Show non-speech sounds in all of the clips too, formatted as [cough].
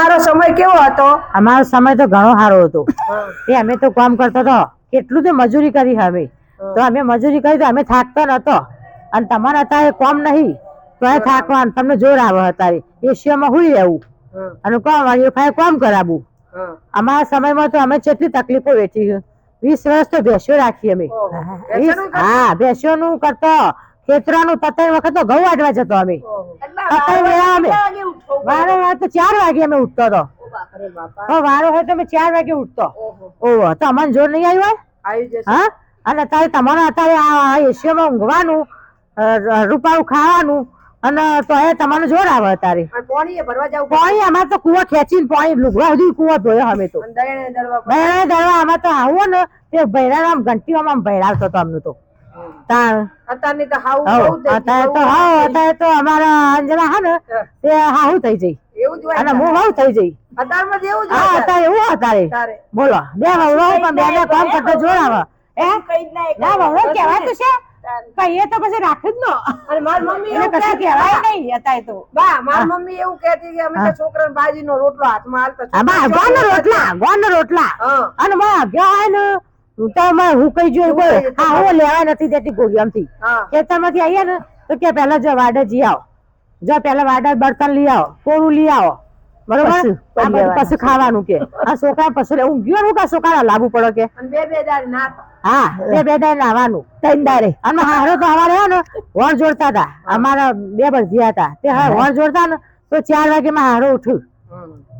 સમય કેવો હતો? અમારો સમય તો ઘણો સારો હતો. એ અમે તો કામ કરતો હતો. કેટલું તો મજૂરી કરી અમે. તો અમે મજૂરી કરી તો અમે થાકતો નતો અને તમારે અત્યારે કામ નહીં. તો એ થાકવાનું. તમને જોર આવે અત્યારે. એશિયામાં હુઈ રહેવું. અને કોમ એ ફાય કોમ કરાવું અમારા સમયમાં તો અમે કેટલી તકલીફો વેઠી વીસ વર્ષ તો ભેંસો રાખી અમે. હા વીસ- ભેંસોનું કરતા? હા ખેતરાનું તત્ણ વખત તો ઘઉં વાટવા જતો અમે. વેળા અમે. વારો હોય તો ચાર વાગે અમે ઉઠતો હતો વારો હોય તો અમે ચાર વાગે ઉઠતો ઓહો. તો અમને જોર નહીં આવ્યો હોય? હા અને અત્યારે તમારે અત્યારે આ એશિયામાં ઊંઘવાનું રૂપાળું ખાવાનું અને તો એ તમારો જોર આવે અત્યારે. પાણી અમારે તો કુવા ખેંચીને પાણી લુગડા સુધી કુવા ધોયો અમે તો અને દરવા દળવા પડે. બહેરા દળવા અમે તો આવો ને તે ભૈરા આમ ઘંટીઓમાં આમ ભૈરાવતો હતો અમને તો તાણ તો હાવ હઉ, બહુ થઈ અત્યારે તો ગયું. અત્યારે તો અમારા અંજના હા ને તે હાહુ થઈ જઈ. એવું જ અને હું હાવ થઈ જઈ. અત્યારમાં એવું જ હા અત્યારે એવું અત્યારે બોલો બે વહુઓ પણ બે બે કામ કરતા જોર આવે એ ના તો છે. પણ એ તો પછી રાખે જ નો. અને મારી મમ્મી એવું કશું કહેવાય નહીં અત્યારે તો. બા મારી મમ્મી એવું કહેતી કે અમે તો છોકરાને બાજીનો રોટલો હાથમાં હાલતા બા ગોન રોટલા ગોન રોટલા. અને માં અગ્યો હોય ને હું તો હું કઈ જોઈ કોઈ હા હું. લેવા નથી દેતી ગોગિયામથી હા. ખેતરમાંથી આવીએ ને તો કે પહેલા જો વાડે જી આવો. જો પહેલા વાડે બર્તન લઈ આવો કોરું લઈ આવો. બરોબર? પછી ખાવાનું કે. આ છોકરા પછી હું ગયો ને કે છોકરા લાગુ પડે કે? બે બે દાડી હા બે બે દાય નાવાનું ત્રણ દાડે. અને હારો તો અમારે હે ને વણ જોડતા હતા. અમારા બે બળદિયા હતા. તે હા. વણ જોડતા ને તો ચાર વાગે માં હારો ઉઠ્યું.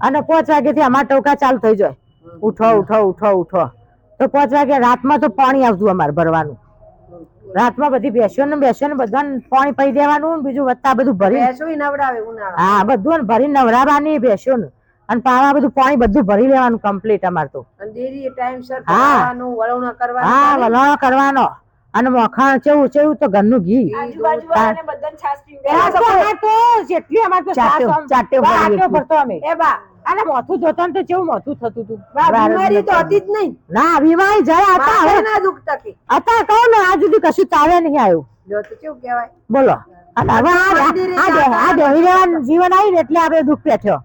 અને પાંચ વાગે થી અમારા ટોકા ચાલુ થઈ જાય. ઉઠો ઉઠો ઉઠો ઉઠો. તો પાંચ વાગે રાતમાં તો પાણી આવતું અમારે ભરવાનું. રાતમાં બધી બેસ્યો ને બેસ્યો ને બધાને પાણી પી દેવાનું બીજું વધતા બધું ભરી નવડાવે હા બધું ભરી નવરાવાની બેસ્યો ને. અને પાવા બધું પાણી બધું ભરી લેવાનું કમ્પ્લીટ અમારે તો. હા. વલણો કરવાનો અને મખાણ ચેવું ચેવું તો ઘરનું ઘી. જેટલી અમારે ચાટ્યો, ચાટ્યો ભરતો અમે. એ બા અને મોથું જોતો ને તો કેવું મોથું થતું હતું? બીમારી તો હતી જ નહીં. ના બીમારી જરા હતા હવે ના દુખતા કે અત્યારે કહું ને આજ સુધી કશું તાવે નહીં આવ્યું. જો તો કેવું કહેવાય? બોલો. અને હવે આ આ દેહી રહેવાનું જીવન આવીને ને એટલે આપણે દુઃખ પેઠ્યો.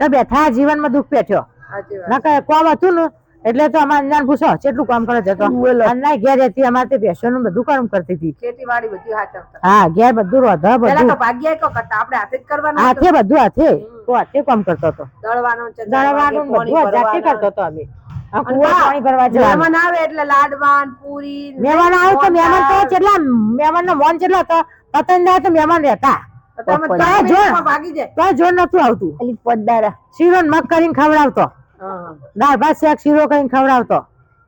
તો બેઠા જીવનમાં દુઃખ પેઠ્યો. સાચી વાત કોમ હતું ને એટલે તો અમારે અંજાન પૂછો કેટલું કામ કરે જતો અને ઘેર હતી અમારે તે ભેંસોનું બધું કામ કરતી હતી. ખેતીવાડી બધી હાચવતા હા ઘેર બધું રોધા બધું. તો ભાગ્યા કો કરતા આપણે હાથે જ કરવાનું હાથે બધું હાથે. તો હાથે કામ કરતો હતો. દળવાનું દળવાનું બધું જાતે કરતો હતો અમે. મહેમાન આવે એટલે લાડવાન પૂરી મહેમાન આવે તો મહેમાન તો કેટલા મહેમાન નો મોન કેટલો હતો પતંગ આવે તો મહેમાન રહેતા. તો તો જોર. નતું આવતું. શીરો મગ કરીને ખવડાવતો. દાળ ભાત શાક શીરો કરીને ખવડાવતો.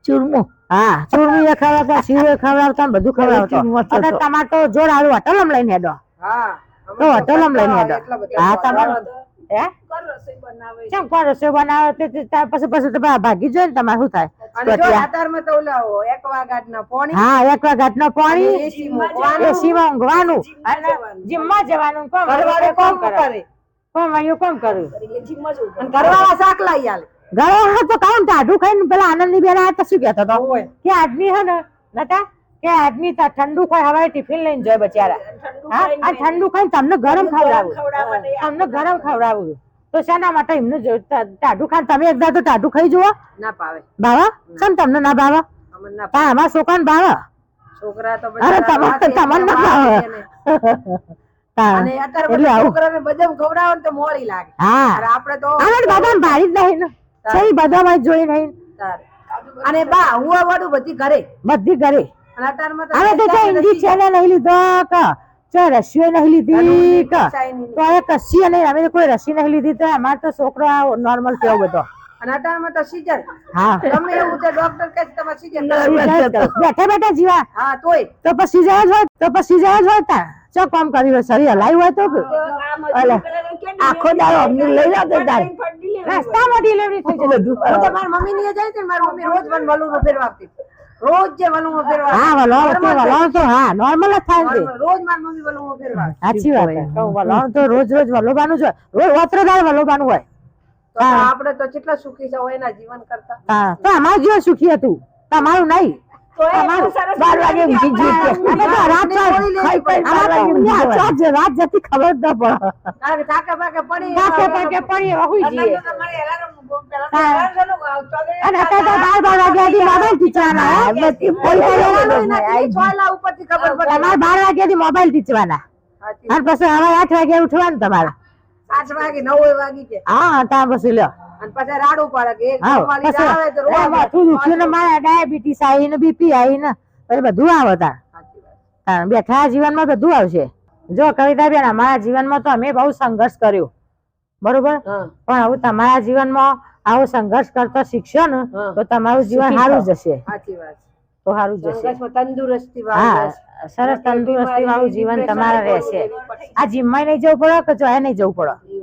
ચૂરમું. હા ચૂરમું એ ખવડાવતો શીરો એ ખવડાવતો બધું ખવડાવતો. અને ટમાટો જોર આલુ હોટલમ લઈને હેડો. હા તો હોટલમ લઈને હેડો. હા તમારો હે? કેમ કોણ રસોઈ બનાવે? તે- તે પછી પછી તો ભાગી જોઈએ ને તમારે શું થાય. હા એક વાગ્યાત નો પાણી. એસીમાં ઊંઘવાનું. જીમમાં જવાનું. કોણ કોણ કોમ કરે. કરે. કોણ વાળીઓ કોણ કરે. અને ઘરવાળા શાક લઈ આલે. ઘરે તો કામ ટાઢું ખાઈને પેલા આનંદની બેન આ તો શું કહેતો હતો કે આદમી હે ને નતા કે આદમી તા ઠંડુ ખાય હવે ટિફિન લઈને જાય બચારા. હા? આ ઠંડુ ખાઈને તમને ગરમ ખવડાવું. તમને ગરમ ખવડાવું. તો શાના માટે એમને ટાઢું ખાય તમે એકદા તો ટાઢું ખાઈ જુઓ. ના પાવે બાવા કેમ તમને ના ના હા અમારા છોકરાને બાવા છોકરા તો અરે તમારે તમને ના ભાવે. [laughs] અને અત્યારે છોકરાને ખવડાવો તો મોડી લાગે. હા. આપણે તો તો ભારી જ નહીં ને. સહી બદામ જ જોઈ નહીં અને બા હું વાળું બધી ઘરે. બધી ઘરે. અને અત્યારમાં તો હવે તો જો હિન્દી ચેનલ નહીં લીધો કે. રશિયો નહીં લીધી કે. તો હવે કશી નહીં અમે કોઈ રસી નહીં લીધી તો અમારે તો છોકરો નોર્મલ કેવો બધો. અને તો સીઝન હા. ગમે એવું તો ડોક્ટર કહે છે સીઝન સીઝન જ કરો. બેઠા બેઠા જીવા. હા તોય. તો પછી સીઝન જ હોય તો પછી સીઝન જ હોય તા. શું કામ કરી રહ્યો હલાયું હોય તો આખો દાડો અમને લઈ જાવ તો તારે. રસ્તામાં ડિલિવરી થઈ જશે હું તો મારી મમ્મી ની જાય છે ને મારી મમ્મી રોજ મને વલુણું ફેરવા આપતી. રોજ જે વલુણું ફેરવા હા વલોણ તો વલોણ તો હા નોર્મલ જ થાય છે. રોજ મારી મમ્મી વલુણું ફેરવા સાચી વાત છે. કહું વલોણ તો રોજ રોજ વલોબાનું છે રોજ ઓતરો દાળ વલોબાનું હોય. તો આપણે તો કેટલા સુખી છે એના જીવન કરતા. હા તો અમારું જીવન સુખી હતું. તમારું નહીં. રાત બાર જતી ખબર જ ન વાગ્યા મોબાઈલ ટીચવાના અને પછી હવે આઠ વાગે ઉઠવાનું તમારે. આઠ વાગે નવ વાગી હા ત્યાં પછી લ્યો. અને પછી રાડું પાડે કે આવે તો એ માથું દુખ્યું ને મારા ડાયાબિટીસ આવી ને બીપી આવી ને પછી બધું આવે તાર બેઠા જીવનમાં બધું આવશે. જો કવિતા બેન અમારા જીવનમાં તો અમે બહુ સંઘર્ષ કર્યો. બરોબર? પણ હવે તમારા જીવનમાં આવો સંઘર્ષ કરતો શીખશો ને તો તમારું જીવન સારું જશે. સાચી વાત. તો સારું જશે. તંદુરસ્તી હા સરસ તંદુરસ્તી વાળું જીવન તમારા રહેશે. આ જીમમાં નહીં જવું પડે કે જો નહીં જવું પડે? એ